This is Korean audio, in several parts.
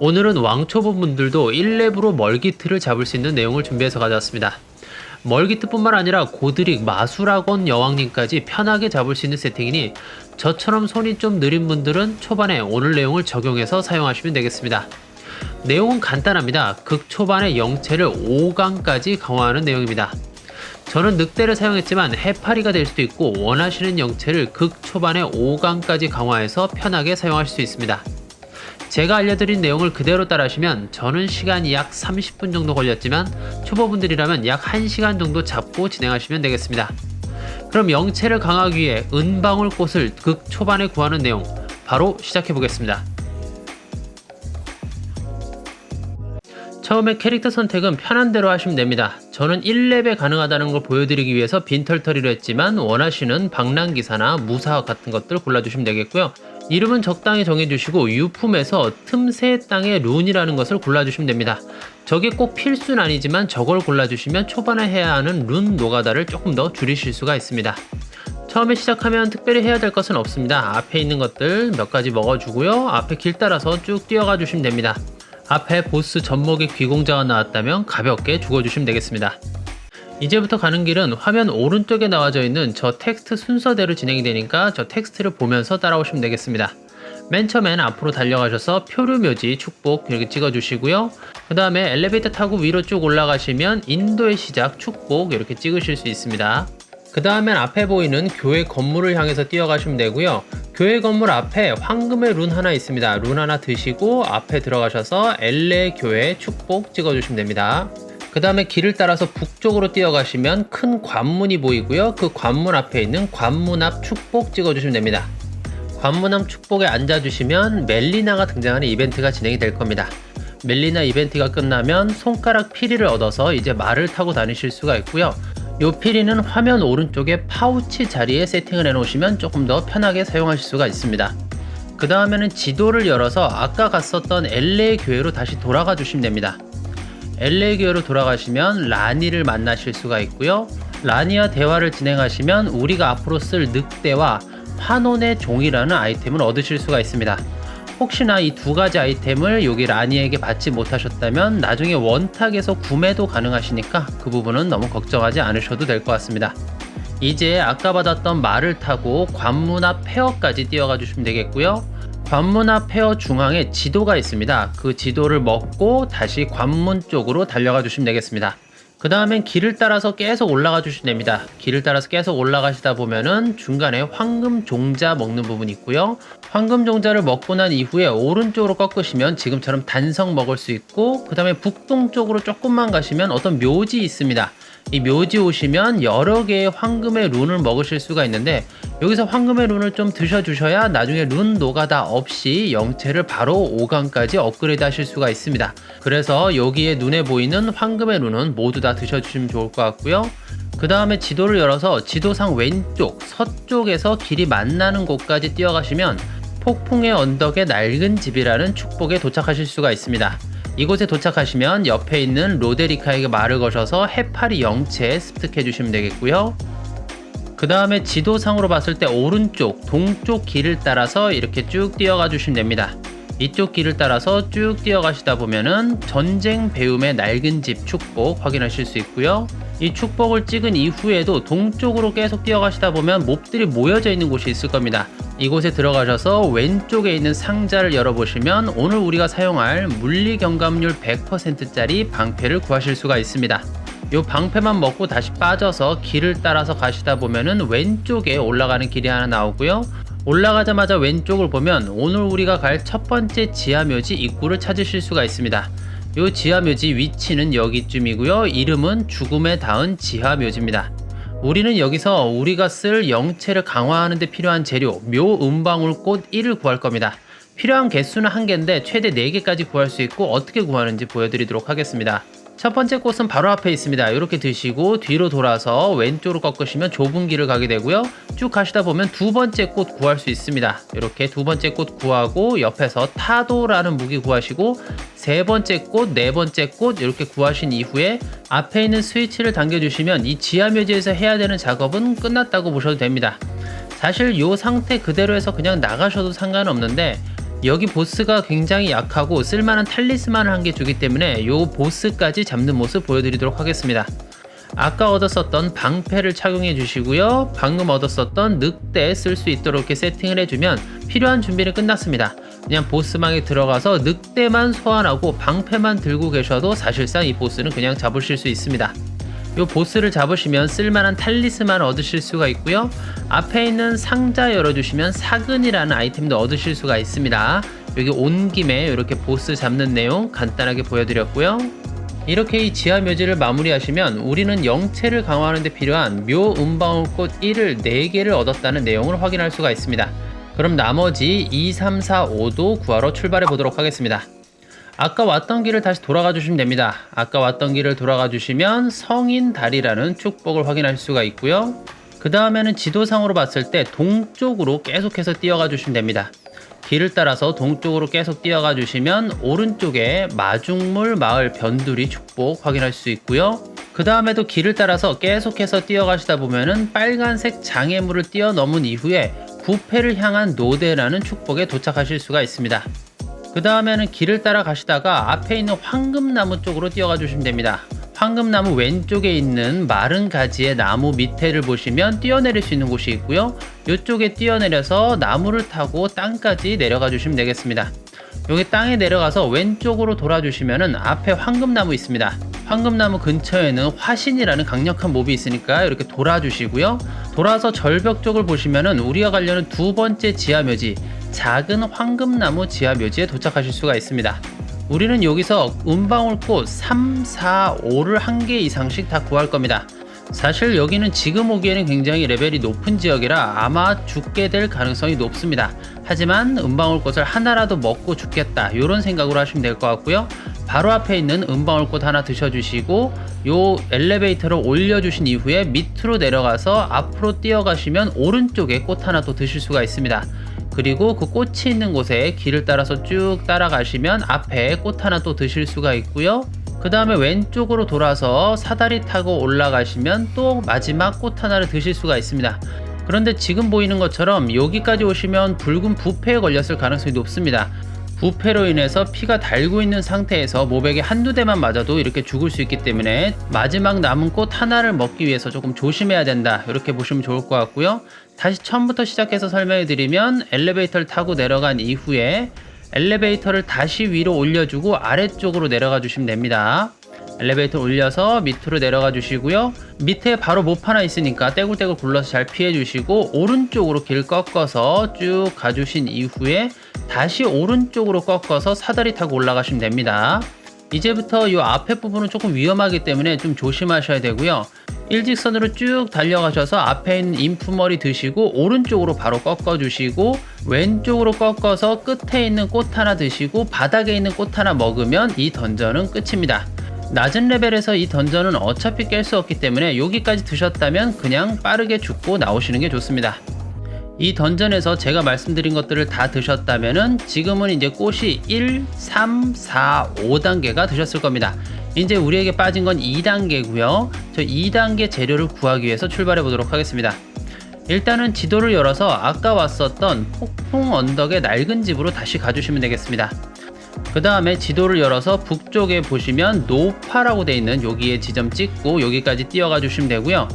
오늘은 왕초보 분들도 1렙으로 멀기트를 잡을 수 있는 내용을 준비해서 가져왔습니다. 멀기트뿐만 아니라 고드릭, 마술학원 여왕님까지 편하게 잡을 수 있는 세팅이니 저처럼 손이 좀 느린 분들은 초반에 오늘 내용을 적용해서 사용하시면 되겠습니다. 내용은 간단합니다. 극 초반에 영체를 5강까지 강화하는 내용입니다. 저는 늑대를 사용했지만 해파리가 될 수도 있고 원하시는 영체를 극 초반에 5강까지 강화해서 편하게 사용하실 수 있습니다. 제가 알려드린 내용을 그대로 따라하시면 저는 시간이 약 30분 정도 걸렸지만 초보분들이라면 약 1시간 정도 잡고 진행하시면 되겠습니다. 그럼 영체를 강화하기 위해 은방울 꽃을 극 초반에 구하는 내용 바로 시작해 보겠습니다. 처음에 캐릭터 선택은 편한 대로 하시면 됩니다. 저는 1렙에 가능하다는 걸 보여드리기 위해서 빈털터리로 했지만 원하시는 방랑기사나 무사학 같은 것들 골라주시면 되겠고요. 이름은 적당히 정해주시고 유품에서 틈새 땅의 룬이라는 것을 골라주시면 됩니다. 저게 꼭 필수는 아니지만 저걸 골라주시면 초반에 해야 하는 룬 노가다를 조금 더 줄이실 수가 있습니다. 처음에 시작하면 특별히 해야 될 것은 없습니다. 앞에 있는 것들 몇 가지 먹어주고요. 앞에 길 따라서 쭉 뛰어가 주시면 됩니다. 앞에 보스 전목의 귀공자가 나왔다면 가볍게 죽어주시면 되겠습니다. 이제부터 가는 길은 화면 오른쪽에 나와져 있는 저 텍스트 순서대로 진행이 되니까 저 텍스트를 보면서 따라오시면 되겠습니다. 맨 처음엔 앞으로 달려가셔서 표류 묘지 축복 이렇게 찍어주시고요. 그 다음에 엘리베이터 타고 위로 쭉 올라가시면 인도의 시작 축복 이렇게 찍으실 수 있습니다. 그 다음엔 앞에 보이는 교회 건물을 향해서 뛰어가시면 되고요. 교회 건물 앞에 황금의 룬 하나 있습니다. 룬 하나 드시고 앞에 들어가셔서 엘레 교회 축복 찍어주시면 됩니다. 그 다음에 길을 따라서 북쪽으로 뛰어가시면 큰 관문이 보이고요. 그 관문 앞에 있는 관문 앞 축복 찍어주시면 됩니다. 관문 앞 축복에 앉아주시면 멜리나가 등장하는 이벤트가 진행이 될 겁니다. 멜리나 이벤트가 끝나면 손가락 피리를 얻어서 이제 말을 타고 다니실 수가 있고요. 요 피리는 화면 오른쪽에 파우치 자리에 세팅을 해 놓으시면 조금 더 편하게 사용하실 수가 있습니다. 그 다음에는 지도를 열어서 아까 갔었던 LA 교회로 다시 돌아가 주시면 됩니다. 교회로 돌아가시면 라니를 만나실 수가 있고요. 라니와 대화를 진행하시면 우리가 앞으로 쓸 늑대와 환혼의 종이라는 아이템을 얻으실 수가 있습니다. 혹시나 이 두 가지 아이템을 여기 라니에게 받지 못하셨다면 나중에 원탁에서 구매도 가능하시니까 그 부분은 너무 걱정하지 않으셔도 될 것 같습니다. 이제 아까 받았던 말을 타고 관문 앞 페어까지 뛰어가 주시면 되겠고요. 관문 앞 페어 중앙에 지도가 있습니다. 그 지도를 먹고 다시 관문 쪽으로 달려가 주시면 되겠습니다. 그 다음엔 길을 따라서 계속 올라가 주시면 됩니다. 길을 따라서 계속 올라가시다 보면은 중간에 황금 종자 먹는 부분이 있고요. 황금 종자를 먹고 난 이후에 오른쪽으로 꺾으시면 지금처럼 단성 먹을 수 있고 그 다음에 북동쪽으로 조금만 가시면 어떤 묘지 있습니다. 이 묘지 오시면 여러 개의 황금의 룬을 먹으실 수가 있는데 여기서 황금의 룬을 좀 드셔주셔야 나중에 룬 노가다 없이 영체를 바로 5강까지 업그레이드 하실 수가 있습니다. 그래서 여기에 눈에 보이는 황금의 룬은 모두 다 드셔주시면 좋을 것 같고요. 그 다음에 지도를 열어서 지도상 왼쪽 서쪽에서 길이 만나는 곳까지 뛰어가시면 폭풍의 언덕의 낡은 집이라는 축복에 도착하실 수가 있습니다. 이곳에 도착하시면 옆에 있는 로데리카에게 말을 거셔서 해파리 영체에 습득해 주시면 되겠고요. 그 다음에 지도상으로 봤을 때 오른쪽 동쪽 길을 따라서 이렇게 쭉 뛰어가 주시면 됩니다. 이쪽 길을 따라서 쭉 뛰어가시다 보면은 전쟁 배움의 낡은 집 축복 확인하실 수 있고요. 이 축복을 찍은 이후에도 동쪽으로 계속 뛰어가시다 보면 몹들이 모여져 있는 곳이 있을 겁니다. 이곳에 들어가셔서 왼쪽에 있는 상자를 열어보시면 오늘 우리가 사용할 물리 경감률 100%짜리 방패를 구하실 수가 있습니다. 요 방패만 먹고 다시 빠져서 길을 따라서 가시다 보면은 왼쪽에 올라가는 길이 하나 나오고요. 올라가자마자 왼쪽을 보면 오늘 우리가 갈 첫 번째 지하묘지 입구를 찾으실 수가 있습니다. 요 지하묘지 위치는 여기쯤이고요. 이름은 죽음에 닿은 지하묘지입니다. 우리는 여기서 우리가 쓸 영체를 강화하는 데 필요한 재료 묘 은방울꽃 1을 구할 겁니다. 필요한 개수는 한 개인데 최대 4개까지 구할 수 있고 어떻게 구하는지 보여드리도록 하겠습니다. 첫 번째 꽃은 바로 앞에 있습니다. 이렇게 드시고 뒤로 돌아서 왼쪽으로 꺾으시면 좁은 길을 가게 되고요. 쭉 가시다 보면 두 번째 꽃 구할 수 있습니다. 이렇게 두 번째 꽃 구하고 옆에서 타도라는 무기 구하시고 세 번째 꽃, 네 번째 꽃 이렇게 구하신 이후에 앞에 있는 스위치를 당겨주시면 이 지하 묘지에서 해야 되는 작업은 끝났다고 보셔도 됩니다. 사실 이 상태 그대로 해서 그냥 나가셔도 상관없는데 여기 보스가 굉장히 약하고 쓸만한 탈리스만을 한 개 주기 때문에 요 보스까지 잡는 모습 보여드리도록 하겠습니다. 아까 얻었었던 방패를 착용해 주시고요. 방금 얻었었던 늑대 쓸 수 있도록 이렇게 세팅을 해주면 필요한 준비는 끝났습니다. 그냥 보스방에 들어가서 늑대만 소환하고 방패만 들고 계셔도 사실상 이 보스는 그냥 잡으실 수 있습니다. 요 보스를 잡으시면 쓸만한 탈리스만 얻으실 수가 있고요. 앞에 있는 상자 열어주시면 사근이라는 아이템도 얻으실 수가 있습니다. 여기 온 김에 이렇게 보스 잡는 내용 간단하게 보여드렸고요. 이렇게 이 지하 묘지를 마무리하시면 우리는 영체를 강화하는 데 필요한 묘 음방울꽃 1을 4개를 얻었다는 내용을 확인할 수가 있습니다. 그럼 나머지 2, 3, 4, 5도 구하러 출발해 보도록 하겠습니다. 아까 왔던 길을 다시 돌아가 주시면 됩니다. 아까 왔던 길을 돌아가 주시면 성인 달이라는 축복을 확인할 수가 있고요. 그 다음에는 지도상으로 봤을 때 동쪽으로 계속해서 뛰어가 주시면 됩니다. 길을 따라서 동쪽으로 계속 뛰어가 주시면 오른쪽에 마중물 마을 변두리 축복 확인할 수 있고요. 그 다음에도 길을 따라서 계속해서 뛰어가시다 보면은 빨간색 장애물을 뛰어넘은 이후에 부패를 향한 노대라는 축복에 도착하실 수가 있습니다. 그 다음에는 길을 따라 가시다가 앞에 있는 황금나무 쪽으로 뛰어가 주시면 됩니다. 황금나무 왼쪽에 있는 마른 가지의 나무 밑에를 보시면 뛰어내릴 수 있는 곳이 있고요. 이쪽에 뛰어내려서 나무를 타고 땅까지 내려가 주시면 되겠습니다. 여기 땅에 내려가서 왼쪽으로 돌아주시면은 앞에 황금나무 있습니다. 황금나무 근처에는 화신이라는 강력한 몹이 있으니까 이렇게 돌아주시고요. 돌아서 절벽 쪽을 보시면은 우리가 가려는 두 번째 지하 묘지 작은 황금나무 지하 묘지에 도착하실 수가 있습니다. 우리는 여기서 은방울꽃 3, 4, 5를 한 개 이상씩 다 구할 겁니다. 사실 여기는 지금 오기에는 굉장히 레벨이 높은 지역이라 아마 죽게 될 가능성이 높습니다. 하지만 은방울꽃을 하나라도 먹고 죽겠다 이런 생각으로 하시면 될 것 같고요. 바로 앞에 있는 은방울꽃 하나 드셔주시고 요 엘리베이터를 올려주신 이후에 밑으로 내려가서 앞으로 뛰어가시면 오른쪽에 꽃 하나 또 드실 수가 있습니다. 그리고 그 꽃이 있는 곳에 길을 따라서 쭉 따라가시면 앞에 꽃 하나 또 드실 수가 있고요. 그 다음에 왼쪽으로 돌아서 사다리 타고 올라가시면 또 마지막 꽃 하나를 드실 수가 있습니다. 그런데 지금 보이는 것처럼 여기까지 오시면 붉은 부패에 걸렸을 가능성이 높습니다. 부패로 인해서 피가 달고 있는 상태에서 모백에 한두 대만 맞아도 이렇게 죽을 수 있기 때문에 마지막 남은 꽃 하나를 먹기 위해서 조금 조심해야 된다. 이렇게 보시면 좋을 것 같고요. 다시 처음부터 시작해서 설명해 드리면 엘리베이터를 타고 내려간 이후에 엘리베이터를 다시 위로 올려주고 아래쪽으로 내려가 주시면 됩니다. 엘리베이터 올려서 밑으로 내려가 주시고요. 밑에 바로 못 하나 있으니까 떼굴떼굴 굴러서 잘 피해 주시고 오른쪽으로 길 꺾어서 쭉 가주신 이후에 다시 오른쪽으로 꺾어서 사다리 타고 올라가시면 됩니다. 이제부터 이 앞에 부분은 조금 위험하기 때문에 좀 조심하셔야 되고요. 일직선으로 쭉 달려가셔서 앞에 있는 인프머리 드시고 오른쪽으로 바로 꺾어 주시고 왼쪽으로 꺾어서 끝에 있는 꽃 하나 드시고 바닥에 있는 꽃 하나 먹으면 이 던전은 끝입니다. 낮은 레벨에서 이 던전은 어차피 깰 수 없기 때문에 여기까지 드셨다면 그냥 빠르게 죽고 나오시는 게 좋습니다. 이 던전에서 제가 말씀드린 것들을 다 드셨다면은 지금은 이제 꽃이 1, 3, 4, 5단계가 드셨을 겁니다. 이제 우리에게 빠진 건 2단계고요. 저 2단계 재료를 구하기 위해서 출발해 보도록 하겠습니다. 일단은 지도를 열어서 아까 왔었던 폭풍 언덕의 낡은 집으로 다시 가주시면 되겠습니다. 그 다음에 지도를 열어서 북쪽에 보시면 노파라고 되어 있는 여기에 지점 찍고 여기까지 뛰어가 주시면 되고요.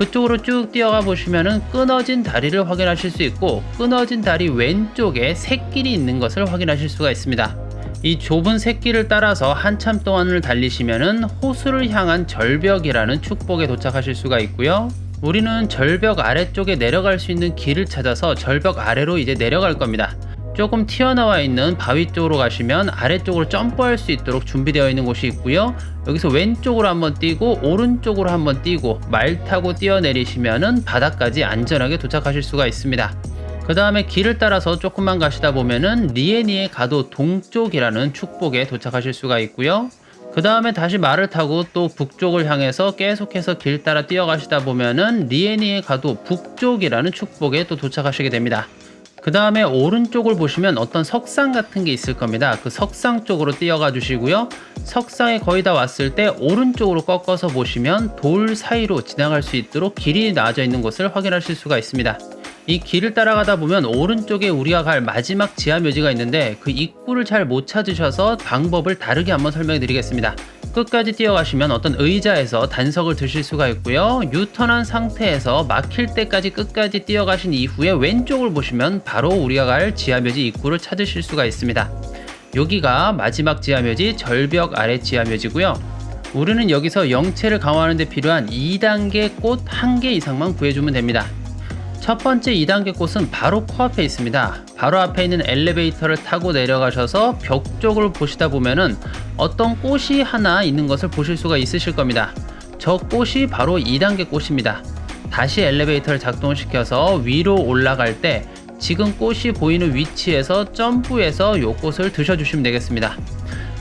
그쪽으로 쭉 뛰어가 보시면은 끊어진 다리를 확인하실 수 있고 끊어진 다리 왼쪽에 새길이 있는 것을 확인하실 수가 있습니다. 이 좁은 새길을 따라서 한참 동안을 달리시면은 호수를 향한 절벽이라는 축복에 도착하실 수가 있고요. 우리는 절벽 아래쪽에 내려갈 수 있는 길을 찾아서 절벽 아래로 이제 내려갈 겁니다. 조금 튀어나와 있는 바위 쪽으로 가시면 아래쪽으로 점프할 수 있도록 준비되어 있는 곳이 있고요. 여기서 왼쪽으로 한번 뛰고 오른쪽으로 한번 뛰고 말 타고 뛰어내리시면은 바닥까지 안전하게 도착하실 수가 있습니다. 그 다음에 길을 따라서 조금만 가시다 보면은 리에니에 가도 동쪽이라는 축복에 도착하실 수가 있고요. 그 다음에 다시 말을 타고 또 북쪽을 향해서 계속해서 길 따라 뛰어가시다 보면은 리에니에 가도 북쪽이라는 축복에 또 도착하시게 됩니다. 그 다음에 오른쪽을 보시면 어떤 석상 같은 게 있을 겁니다. 그 석상 쪽으로 뛰어가 주시고요. 석상에 거의 다 왔을 때 오른쪽으로 꺾어서 보시면 돌 사이로 지나갈 수 있도록 길이 나와져 있는 것을 확인하실 수가 있습니다. 이 길을 따라가다 보면 오른쪽에 우리가 갈 마지막 지하 묘지가 있는데 그 입구를 잘 못 찾으셔서 방법을 다르게 한번 설명해 드리겠습니다. 끝까지 뛰어가시면 어떤 의자에서 단석을 드실 수가 있고요. 유턴한 상태에서 막힐 때까지 끝까지 뛰어가신 이후에 왼쪽을 보시면 바로 우리가 갈 지하묘지 입구를 찾으실 수가 있습니다. 여기가 마지막 지하묘지 절벽 아래 지하묘지고요. 우리는 여기서 영체를 강화하는 데 필요한 2단계 꽃 1개 이상만 구해주면 됩니다. 첫 번째 2단계 꽃은 바로 코앞에 있습니다. 바로 앞에 있는 엘리베이터를 타고 내려가셔서 벽 쪽을 보시다 보면은 어떤 꽃이 하나 있는 것을 보실 수가 있으실 겁니다. 저 꽃이 바로 2단계 꽃입니다. 다시 엘리베이터를 작동시켜서 위로 올라갈 때 지금 꽃이 보이는 위치에서 점프해서 이 꽃을 드셔주시면 되겠습니다.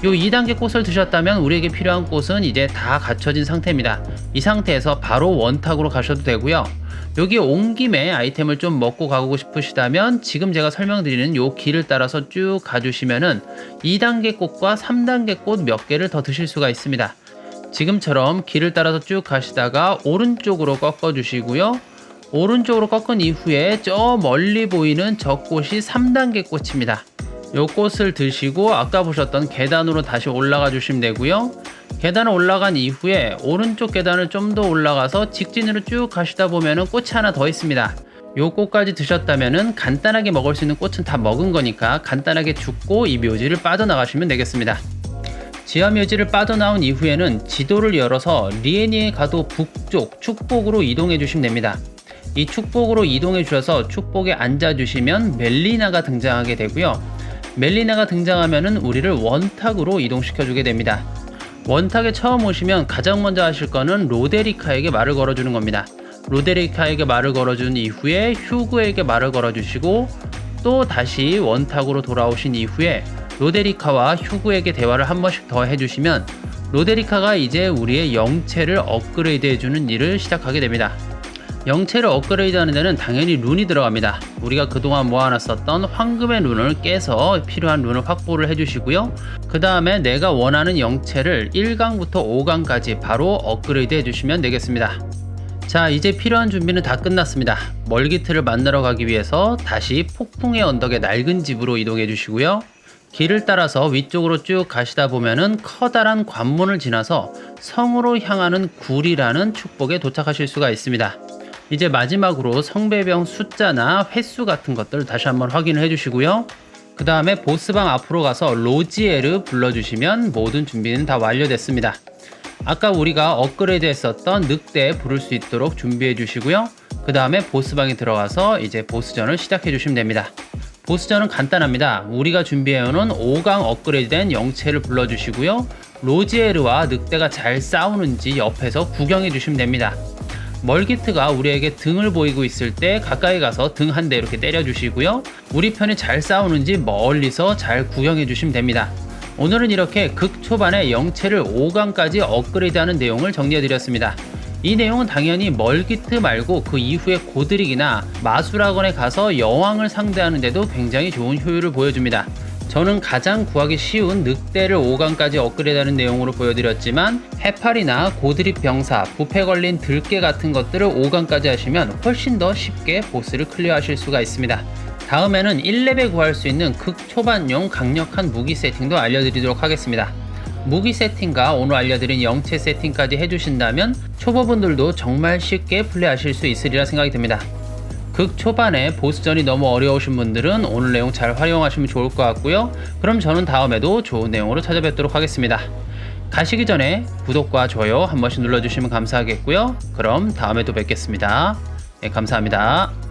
요 2단계 꽃을 드셨다면 우리에게 필요한 꽃은 이제 다 갖춰진 상태입니다. 이 상태에서 바로 원탁으로 가셔도 되고요. 여기 온 김에 아이템을 좀 먹고 가고 싶으시다면 지금 제가 설명드리는 요 길을 따라서 쭉 가주시면은 2단계 꽃과 3단계 꽃 몇 개를 더 드실 수가 있습니다. 지금처럼 길을 따라서 쭉 가시다가 오른쪽으로 꺾어 주시고요. 오른쪽으로 꺾은 이후에 저 멀리 보이는 저 꽃이 3단계 꽃입니다. 요 꽃을 드시고 아까 보셨던 계단으로 다시 올라가 주시면 되고요. 계단을 올라간 이후에 오른쪽 계단을 좀 더 올라가서 직진으로 쭉 가시다 보면은 꽃이 하나 더 있습니다. 요 꽃까지 드셨다면은 간단하게 먹을 수 있는 꽃은 다 먹은 거니까 간단하게 죽고 이 묘지를 빠져나가시면 되겠습니다. 지하 묘지를 빠져나온 이후에는 지도를 열어서 리에니에 가도 북쪽 축복으로 이동해 주시면 됩니다. 이 축복으로 이동해 주셔서 축복에 앉아 주시면 멜리나가 등장하게 되고요. 멜리나가 등장하면은 우리를 원탁으로 이동시켜 주게 됩니다. 원탁에 처음 오시면 가장 먼저 하실 거는 로데리카에게 말을 걸어주는 겁니다. 로데리카에게 말을 걸어준 이후에 휴그에게 말을 걸어주시고 또 다시 원탁으로 돌아오신 이후에 로데리카와 휴그에게 대화를 한 번씩 더 해주시면 로데리카가 이제 우리의 영체를 업그레이드 해주는 일을 시작하게 됩니다. 영체를 업그레이드 하는 데는 당연히 룬이 들어갑니다. 우리가 그동안 모아놨었던 황금의 룬을 깨서 필요한 룬을 확보를 해주시고요. 그 다음에 내가 원하는 영체를 1강부터 5강까지 바로 업그레이드 해주시면 되겠습니다. 자 이제 필요한 준비는 다 끝났습니다. 멀기트를 만나러 가기 위해서 다시 폭풍의 언덕의 낡은 집으로 이동해 주시고요. 길을 따라서 위쪽으로 쭉 가시다 보면은 커다란 관문을 지나서 성으로 향하는 굴이라는 축복에 도착하실 수가 있습니다. 이제 마지막으로 성배병 숫자나 횟수 같은 것들 다시 한번 확인을 해주시고요. 그 다음에 보스방 앞으로 가서 로지에르 불러주시면 모든 준비는 다 완료됐습니다. 아까 우리가 업그레이드 했었던 늑대 부를 수 있도록 준비해 주시고요. 그 다음에 보스방에 들어가서 이제 보스전을 시작해 주시면 됩니다. 보스전은 간단합니다. 우리가 준비해오는 5강 업그레이드된 영체를 불러주시고요. 로지에르와 늑대가 잘 싸우는지 옆에서 구경해 주시면 됩니다. 멀기트가 우리에게 등을 보이고 있을 때 가까이 가서 등 한 대 이렇게 때려 주시고요. 우리 편이 잘 싸우는지 멀리서 잘 구경해 주시면 됩니다. 오늘은 이렇게 극 초반에 영체를 5강까지 업그레이드하는 내용을 정리해 드렸습니다. 이 내용은 당연히 멀기트 말고 그 이후에 고드릭이나 마술학원에 가서 여왕을 상대하는데도 굉장히 좋은 효율을 보여줍니다. 저는 가장 구하기 쉬운 늑대를 5강까지 업그레이드하는 내용으로 보여드렸지만 해파리나 고드립 병사, 부패 걸린 들깨 같은 것들을 5강까지 하시면 훨씬 더 쉽게 보스를 클리어하실 수가 있습니다. 다음에는 1렙에 구할 수 있는 극 초반용 강력한 무기 세팅도 알려드리도록 하겠습니다. 무기 세팅과 오늘 알려드린 영체 세팅까지 해주신다면 초보분들도 정말 쉽게 플레이하실 수 있으리라 생각이 듭니다. 극 초반에 보스전이 너무 어려우신 분들은 오늘 내용 잘 활용하시면 좋을 것 같고요. 그럼 저는 다음에도 좋은 내용으로 찾아뵙도록 하겠습니다. 가시기 전에 구독과 좋아요 한 번씩 눌러주시면 감사하겠고요. 그럼 다음에 또 뵙겠습니다. 네, 감사합니다.